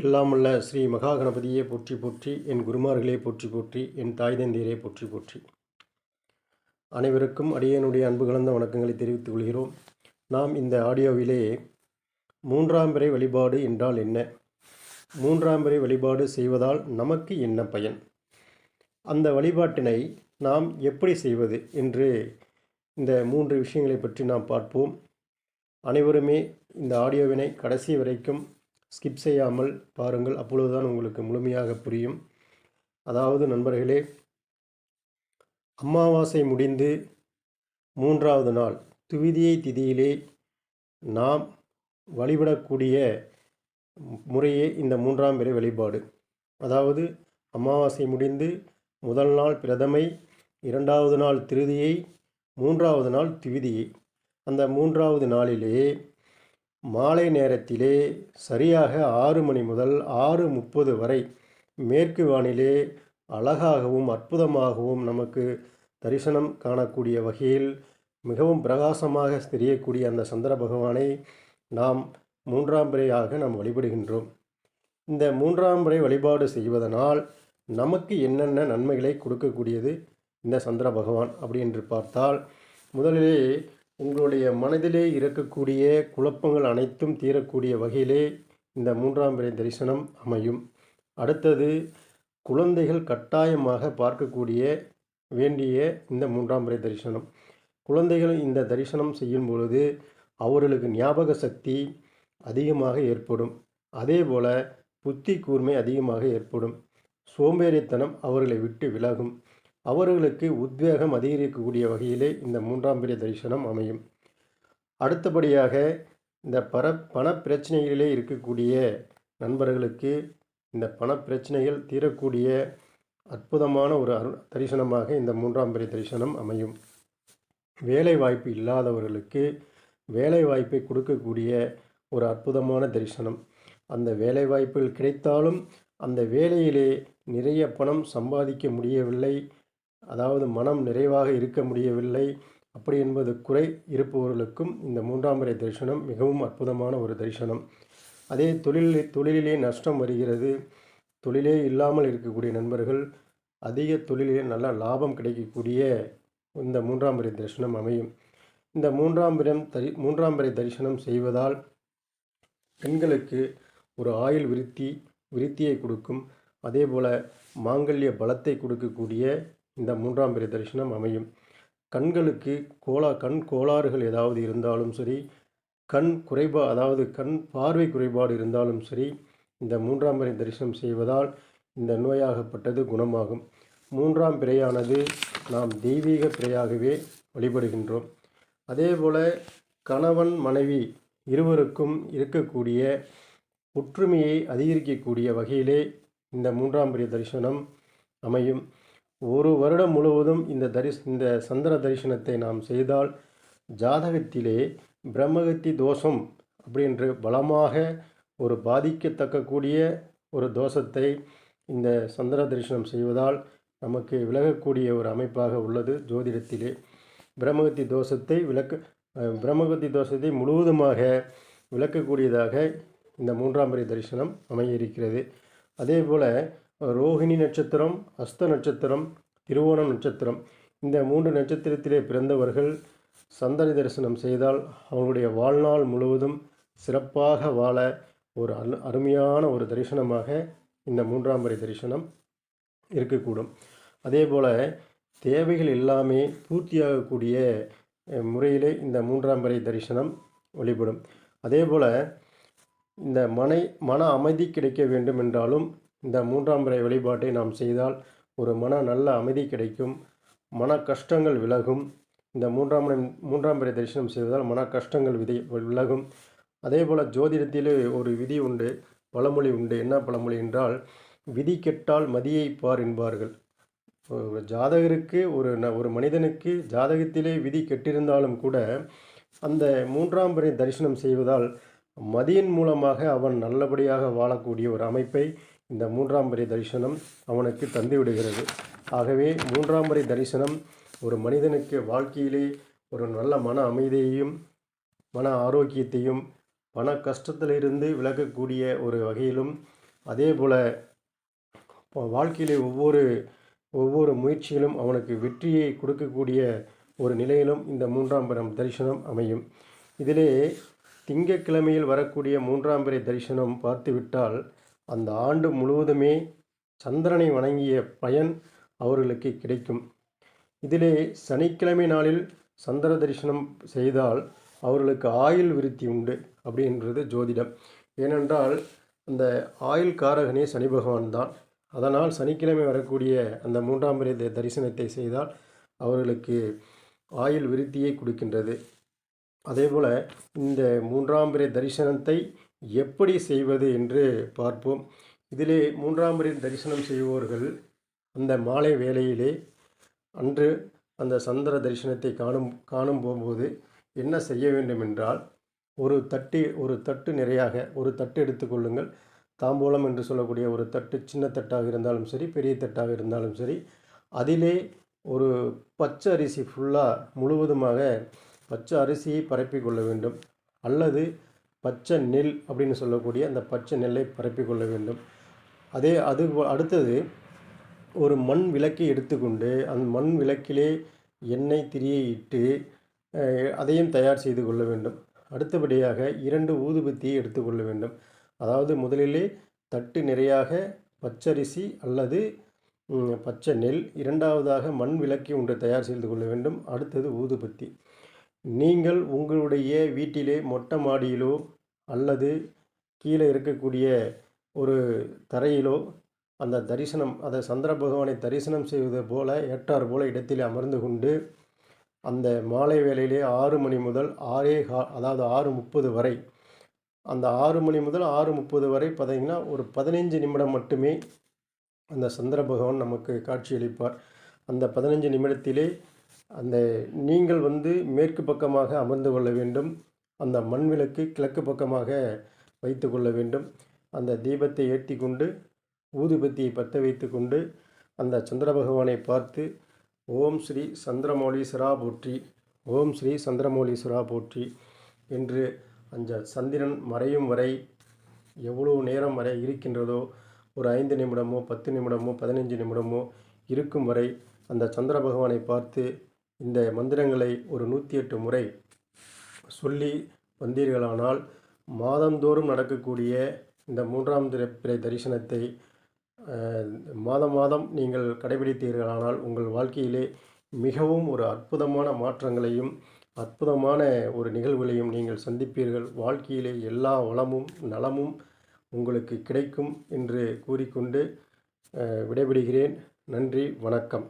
எல்லாமுள்ள ஸ்ரீ மகா கணபதியே போற்றி போற்றி என் குருமார்களே போற்றி போற்றி என் தாய் தந்தையரே போற்றி போற்றி. அனைவருக்கும் அடியனுடைய அன்பு கலந்த வணக்கங்களை தெரிவித்துக் கொள்கிறோம். நாம் இந்த ஆடியோவிலே மூன்றாம் பிறை வழிபாடு என்றால் என்ன? மூன்றாம் பிறை வழிபாடு செய்வதால் நமக்கு என்ன பயன்? அந்த வழிபாட்டினை நாம் எப்படி செய்வது என்று இந்த மூன்று விஷயங்களை பற்றி நாம் பார்ப்போம். அனைவருமே இந்த ஆடியோவினை கடைசி வரைக்கும் ஸ்கிப் செய்யாமல் பாருங்கள் அப்பொழுதுதான் உங்களுக்கு முழுமையாக புரியும். அதாவது நண்பர்களே அமாவாசை முடிந்து மூன்றாவது நாள் துவிதியை திதியிலே நாம் வழிபடக்கூடிய முறையே இந்த மூன்றாம் பிறை வழிபாடு. அதாவது அமாவாசை முடிந்து முதல் நாள் பிரதமை இரண்டாவது நாள் திருதியை மூன்றாவது நாள் திவிதியை. அந்த மூன்றாவது நாளிலே மாலை நேரத்திலே சரியாக ஆறு மணி முதல் ஆறு முப்பது வரை மேற்கு வானிலே அழகாகவும் அற்புதமாகவும் நமக்கு தரிசனம் காணக்கூடிய வகையில் மிகவும் பிரகாசமாக தெரியக்கூடிய அந்த சந்திர பகவானை நாம் மூன்றாம் முறையாக நாம் வழிபடுகின்றோம். இந்த மூன்றாம் முறை வழிபாடு செய்வதனால் நமக்கு என்னென்ன நன்மைகளை கொடுக்கக்கூடியது இந்த சந்திர பகவான் அப்படி என்று பார்த்தால் முதலிலே உங்களுடைய மனதிலே இருக்கக்கூடிய குழப்பங்கள் அனைத்தும் தீரக்கூடிய வகையிலே இந்த மூன்றாம் பிறை தரிசனம் அமையும். அடுத்தது குழந்தைகள் கட்டாயமாக பார்க்கக்கூடிய வேண்டிய இந்த மூன்றாம் பிறை தரிசனம். குழந்தைகள் இந்த தரிசனம் செய்யும் பொழுது அவர்களுக்கு ஞாபக சக்தி அதிகமாக ஏற்படும். அதே போல் புத்தி கூர்மை அதிகமாக ஏற்படும். சோம்பேறித்தனம் அவர்களை விட்டு விலகும். அவர்களுக்கு உத்வேகம் அதிகரிக்கக்கூடிய வகையிலே இந்த மூன்றாம் பெரிய தரிசனம் அமையும். அடுத்தபடியாக இந்த பர பண பிரச்சனைகளிலே இருக்கக்கூடிய நண்பர்களுக்கு இந்த பண பிரச்சனைகள் தீரக்கூடிய அற்புதமான ஒரு அரு தரிசனமாக இந்த மூன்றாம் பெரிய தரிசனம் அமையும். வேலை வாய்ப்பு இல்லாதவர்களுக்கு வேலை வாய்ப்பை கொடுக்கக்கூடிய ஒரு அற்புதமான தரிசனம். அந்த வேலை வாய்ப்புகள் கிடைத்தாலும் அந்த வேலையிலே நிறைய பணம் சம்பாதிக்க முடியவில்லை. அதாவது மனம் நிறைவாக இருக்க முடியவில்லை. அப்படி என்பது குறை இருப்பவர்களுக்கும் இந்த மூன்றாம் முறை தரிசனம் மிகவும் அற்புதமான ஒரு தரிசனம். அதே தொழிலில் தொழிலிலே நஷ்டம் வருகிறது. தொழிலே இல்லாமல் இருக்கக்கூடிய நண்பர்கள் அதிக தொழிலில் நல்ல லாபம் கிடைக்கக்கூடிய இந்த மூன்றாம் பிறை தரிசனம் அமையும். இந்த மூன்றாம் பிறம் தரி மூன்றாம் பிறை தரிசனம் செய்வதால் பெண்களுக்கு ஒரு ஆயுள் விருத்தி விருத்தியை கொடுக்கும். அதே போல் மாங்கல்ய பலத்தை கொடுக்கக்கூடிய இந்த மூன்றாம் பிறை தரிசனம் அமையும். கண்களுக்கு கோலா கண் கோளாறுகள் ஏதாவது இருந்தாலும் சரி கண் குறைபா அதாவது கண் பார்வை குறைபாடு இருந்தாலும் சரி இந்த மூன்றாம் பிறை தரிசனம் செய்வதால் இந்த நோயாகப்பட்டது குணமாகும். மூன்றாம் பிறையானது நாம் தெய்வீக பிறையாகவே வழிபடுகின்றோம். அதே போல் கணவன் மனைவி இருவருக்கும் இருக்கக்கூடிய ஒற்றுமையை அதிகரிக்கக்கூடிய வகையிலே இந்த மூன்றாம் பிறை தரிசனம் அமையும். ஒரு வருடம் முழுவதும் இந்த தரிஸ் இந்த சந்திர தரிசனத்தை நாம் செய்தால் ஜாதகத்திலே பிரம்மகத்தி தோஷம் அப்படின்று பலமாக ஒரு பாதிக்கத்தக்கக்கூடிய ஒரு தோஷத்தை இந்த சந்திர தரிசனம் செய்வதால் நமக்கு விலகக்கூடிய ஒரு அமைப்பாக உள்ளது ஜோதிடத்திலே. பிரம்மகத்தி தோஷத்தை விளக்க பிரம்மகத்தி தோஷத்தை முழுவதுமாக விளக்கக்கூடியதாக இந்த மூன்றாம் பிறை தரிசனம் அமைய இருக்கிறது. அதே போல் ரோஹிணி நட்சத்திரம் அஸ்த நட்சத்திரம் திருவோணம் நட்சத்திரம். இந்த மூன்று நட்சத்திரத்திலே பிறந்தவர்கள் சந்தன தரிசனம் செய்தால் அவங்களுடைய வாழ்நாள் முழுவதும் சிறப்பாக வாழ ஒரு அரு அருமையான ஒரு தரிசனமாக இந்த மூன்றாம் முறை தரிசனம் இருக்கக்கூடும். அதே போல் தேவைகள் எல்லாமே பூர்த்தியாகக்கூடிய முறையிலே இந்த மூன்றாம் வரை தரிசனம் வழிபடும். அதே போல் இந்த மனை மன அமைதி கிடைக்க வேண்டும் என்றாலும் இந்த மூன்றாம் பிறை வழிபாட்டை நாம் செய்தால் ஒரு மன நல்ல அமைதி கிடைக்கும் மன கஷ்டங்கள் விலகும். இந்த மூன்றாம் முறை மூன்றாம் பிறை தரிசனம் செய்வதால் மன கஷ்டங்கள் விதை விலகும். அதே போல் ஜோதிடத்திலே ஒரு விதி உண்டு பழமொழி உண்டு. என்ன பழமொழி என்றால் விதி கெட்டால் மதியை பார் என்பார்கள். ஒரு ஜாதகருக்கு ஒரு ந ஒரு மனிதனுக்கு ஜாதகத்திலே விதி கெட்டிருந்தாலும் கூட அந்த மூன்றாம் பிறை தரிசனம் செய்வதால் மதியின் மூலமாக அவன் நல்லபடியாக வாழக்கூடிய ஒரு அமைப்பை இந்த மூன்றாம் பிறை தரிசனம் அவனுக்கு தந்துவிடுகிறது ஆகவே மூன்றாம் வரை தரிசனம் ஒரு மனிதனுக்கு வாழ்க்கையிலே ஒரு நல்ல மன அமைதியையும் மன ஆரோக்கியத்தையும் பண கஷ்டத்திலிருந்து விலகக்கூடிய ஒரு வகையிலும் அதே போல் வாழ்க்கையிலே ஒவ்வொரு ஒவ்வொரு முயற்சியிலும் அவனுக்கு வெற்றியை கொடுக்கக்கூடிய ஒரு நிலையிலும் இந்த மூன்றாம் பிறம் தரிசனம் அமையும். இதிலே திங்கக்கிழமையில் வரக்கூடிய மூன்றாம் பிறை தரிசனம் பார்த்துவிட்டால் அந்த ஆண்டு முழுவதுமே சந்திரனை வணங்கிய பயன் அவர்களுக்கு கிடைக்கும். இதிலே சனிக்கிழமை நாளில் சந்திர தரிசனம் செய்தால் அவர்களுக்கு ஆயுள் விருத்தி உண்டு அப்படின்றது ஜோதிடம். ஏனென்றால் அந்த ஆயுள் காரகனே சனி பகவான் தான். அதனால் சனிக்கிழமை வரக்கூடிய அந்த மூன்றாம் பிறை தரிசனத்தை செய்தால் அவர்களுக்கு ஆயுள் விருத்தியை கொடுக்கின்றது. அதேபோல் இந்த மூன்றாம் பிறை தரிசனத்தை எப்படி செய்வது என்று பார்ப்போம். இதிலே மூன்றாம் பிறை தரிசனம் செய்பவர்கள் அந்த மாலை வேளையிலே அன்று அந்த சந்திர தரிசனத்தை காணும் காணும் போகும்போது என்ன செய்ய வேண்டும் என்றால் ஒரு தட்டு ஒரு தட்டு நிறையாக ஒரு தட்டு எடுத்துக்கொள்ளுங்கள் தாம்பூலம் என்று சொல்லக்கூடிய ஒரு தட்டு சின்ன தட்டாக இருந்தாலும் சரி பெரிய தட்டாக இருந்தாலும் சரி அதிலே ஒரு பச்சை அரிசி ஃபுல்லாக முழுவதுமாக பச்சை அரிசியை பரப்பி கொள்ள வேண்டும். அல்லது பச்சை நெல் அப்படின்னு சொல்லக்கூடிய அந்த பச்சை நெல்லை பரப்பிக்கொள்ள வேண்டும். அதே அது அடுத்தது ஒரு மண் விளக்கை எடுத்துக்கொண்டு அந்த மண் விளக்கிலே எண்ணெய் திரியை இட்டு அதையும் தயார் செய்து கொள்ள வேண்டும். அடுத்தபடியாக இரண்டு ஊதுபத்தியை எடுத்துக்கொள்ள வேண்டும். அதாவது முதலிலே தட்டு நிறையாக பச்சரிசி அல்லது பச்சை நெல் இரண்டாவதாக மண் விளக்கி ஒன்று தயார் செய்து கொள்ள வேண்டும். அடுத்தது ஊதுபத்தி. நீங்கள் உங்களுடைய வீட்டிலே மொட்டை மாடியிலோ அல்லது கீழே இருக்கக்கூடிய ஒரு தரையிலோ அந்த தரிசனம் அதை சந்திர பகவானை தரிசனம் செய்வது போல ஏற்றார் போல இடத்தில் அமர்ந்து கொண்டு அந்த மாலை வேளையிலே ஆறு மணி முதல் ஆறே கா அதாவது ஆறு முப்பது வரை அந்த ஆறு மணி முதல் ஆறு முப்பது வரை பார்த்திங்கன்னா ஒரு பதினைஞ்சு நிமிடம் மட்டுமே அந்த சந்திர பகவான் நமக்கு காட்சியளிப்பார். அந்த பதினஞ்சு நிமிடத்திலே அந்த நீங்கள் வந்து மேற்கு பக்கமாக அமர்ந்து கொள்ள வேண்டும். அந்த மண் விளக்கு கிழக்கு பக்கமாக வைத்து கொள்ள வேண்டும். அந்த தீபத்தை ஏற்றி கொண்டு ஊதுபத்தியை பற்ற வைத்து கொண்டு அந்த சந்திர பகவானை பார்த்து ஓம் ஸ்ரீ சந்திரமௌலீஸ்வரா போற்றி ஓம் ஸ்ரீ சந்திரமௌலீஸ்வரா போற்றி என்று அந்த சந்திரன் மறையும் வரை எவ்வளோ நேரம் வரை இருக்கின்றதோ ஒரு ஐந்து நிமிடமோ பத்து நிமிடமோ பதினஞ்சு நிமிடமோ இருக்கும் வரை அந்த சந்திர பகவானை பார்த்து இந்த மந்திரங்களை ஒரு நூற்றி எட்டு முறை சொல்லி வந்தீர்களானால் மாதந்தோறும் நடக்கக்கூடிய இந்த மூன்றாம் திரை- தரிசனத்தை மாதம் மாதம் நீங்கள் கடைபிடித்தீர்களானால் உங்கள் வாழ்க்கையிலே மிகவும் ஒரு அற்புதமான மாற்றங்களையும் அற்புதமான ஒரு நிகழ்வுகளையும் நீங்கள் சந்திப்பீர்கள். வாழ்க்கையிலே எல்லா வளமும் நலமும் உங்களுக்கு கிடைக்கும் என்று கூறிக்கொண்டு அஹ், விடைபெறுகிறேன். நன்றி வணக்கம்.